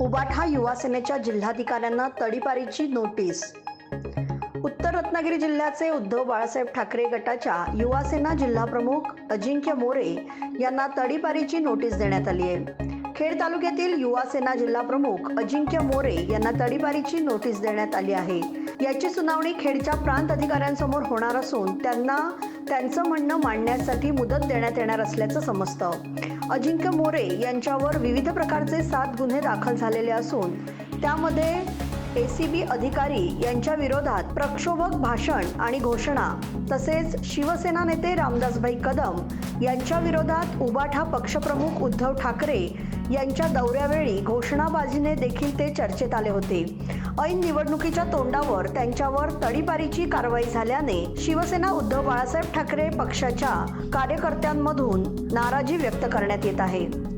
उबाठा युवा सेनेच्या जिल्हाधिकाऱ्यांना तडीपारीची नोटीस. उत्तर रत्नागिरी जिल्ह्याचे उद्धव बाळासाहेब ठाकरे गटाच्या युवा सेना अजिंक्य मोरे यांना तडीपारीची नोटीस देण्यात आली आहे. खेड तालुक्यातील युवा सेना अजिंक्य मोरे यांना तडीपारीची नोटीस देण्यात आली आहे. याची सुनावणी खेडच्या प्रांत अधिकाऱ्यांसमोर होणार असून त्यांना त्यांचं म्हणणं मांडण्यासाठी मुदत देण्यात येणार असल्याचं समजतं. अजिंक्य मोरे यांच्यावर विविध प्रकारचे सात गुन्हे दाखल झालेले असून त्यामध्ये एसीबी अधिकारी यांच्या विरोधात प्रक्षोभक भाषण आणि घोषणा तसेच शिवसेना नेते रामदासभाई कदम यांच्या विरोधात उबाठा पक्षप्रमुख उद्धव ठाकरे यांच्या दौऱ्यावेळी घोषणाबाजीने देखील ते चर्चेत आले होते. ऐन निवडणुकीच्या तोंडावर त्यांच्यावर तडीपारीची कारवाई झाल्याने शिवसेना उद्धव बाळासाहेब ठाकरे पक्षाच्या कार्यकर्त्यांमधून नाराजी व्यक्त करण्यात येत आहे.